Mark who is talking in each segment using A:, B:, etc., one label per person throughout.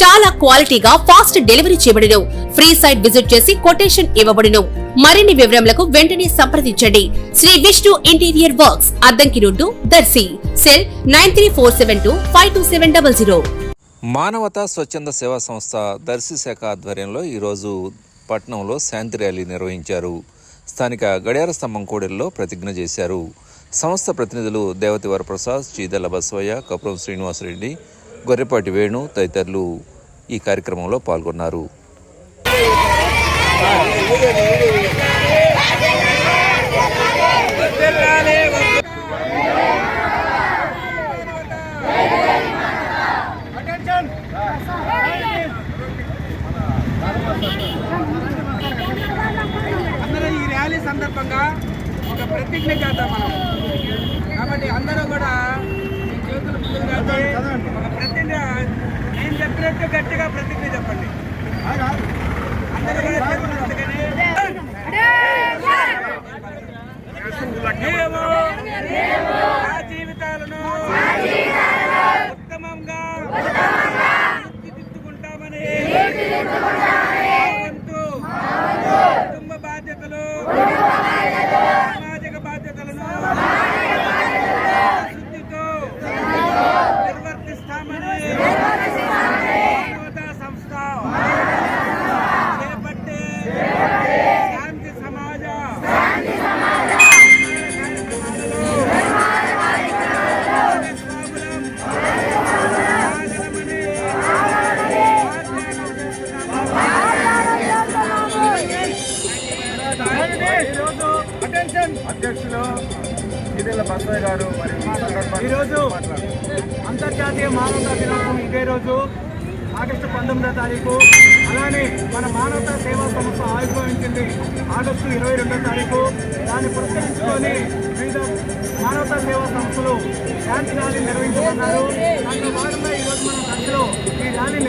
A: చాలా క్వాలిటీగా fast delivery చేయబడును ఫ్రీ సైట్ విజిట్ చేసి కొటేషన్ ఇవ్వబడును మరిన్ని వివరములకు వెంటనే సంప్రదించండి. Sri Vishnu interior works Addanki road Darsi. Cell nine three four seven two five two seven double zero.
B: మానవతా స్వచ్ఛంద సేవా సంస్థ దర్శి శాఖ ఆధ్వర్యంలో ఈరోజు పట్నంలో శాంతి ర్యాలీ నిర్వహించారు. స్థానిక గడియార స్తంభం కోడెల్లో ప్రతిజ్ఞ చేశారు. సంస్థ ప్రతినిధులు దేవతి వరప్రసాద్ శ్రీదల బసవయ్య కపురం శ్రీనివాసరెడ్డి గొర్రెపాటి వేణు తదితరులు ఈ కార్యక్రమంలో పాల్గొన్నారు.
C: అందరూ ఈ ర్యాలీ సందర్భంగా ఒక ప్రతిజ్ఞ చేద్దాం మనం. కాబట్టి అందరూ కూడా మీ చేతులు ముందుకు నేను గట్టిగా ప్రతిజ్ఞ చెప్పండి. అందరూ జీవితాలను ఉత్తమంగా తీర్చిదిద్దుకుంటామని కుటుంబ బాధ్యతలు
D: అధ్యక్షులు ఇదేల బసయ్య గారు మరి
C: ఈరోజు. అంతర్జాతీయ మానవతా దినోత్సవం ఇదే రోజు ఆగస్టు పంతొమ్మిదో తారీఖు. అలానే మన మానవతా సేవా సంస్థ ఆవిర్భవించింది ఆగస్టు ఇరవై రెండో తారీఖు. దాన్ని పురస్కరించుకొని వివిధ మానవతా సేవా సంస్థలు శాంతి ర్యాలీ నిర్వహించుకున్నారు దాంట్లో భాగంగా ఈరోజు మన ఈ ర్యాలీ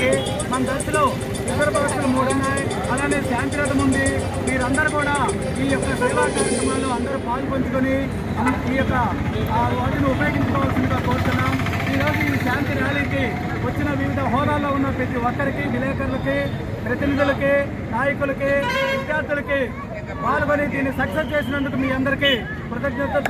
C: జరిగింది. మన దశలో ఇతర బస్సులు మూడున్నాయి అలానే శాంతి రథం ఉంది. మీరందరూ కూడా ఈ యొక్క సేవా కార్యక్రమాల్లో అందరూ పాల్పంచుకొని ఈ యొక్క వాటిని ఉపయోగించుకోవాల్సిందిగా కోరుతున్నాం. ఈరోజు ఈ శాంతి ర్యాలీకి వచ్చిన వివిధ హోదాల్లో ఉన్న ప్రతి ఒక్కరికి విలేకరులకి ప్రతినిధులకి నాయకులకి విద్యార్థులకి పాల్గొని దీన్ని సక్సెస్ చేసినందుకు మీ అందరికీ కృతజ్ఞత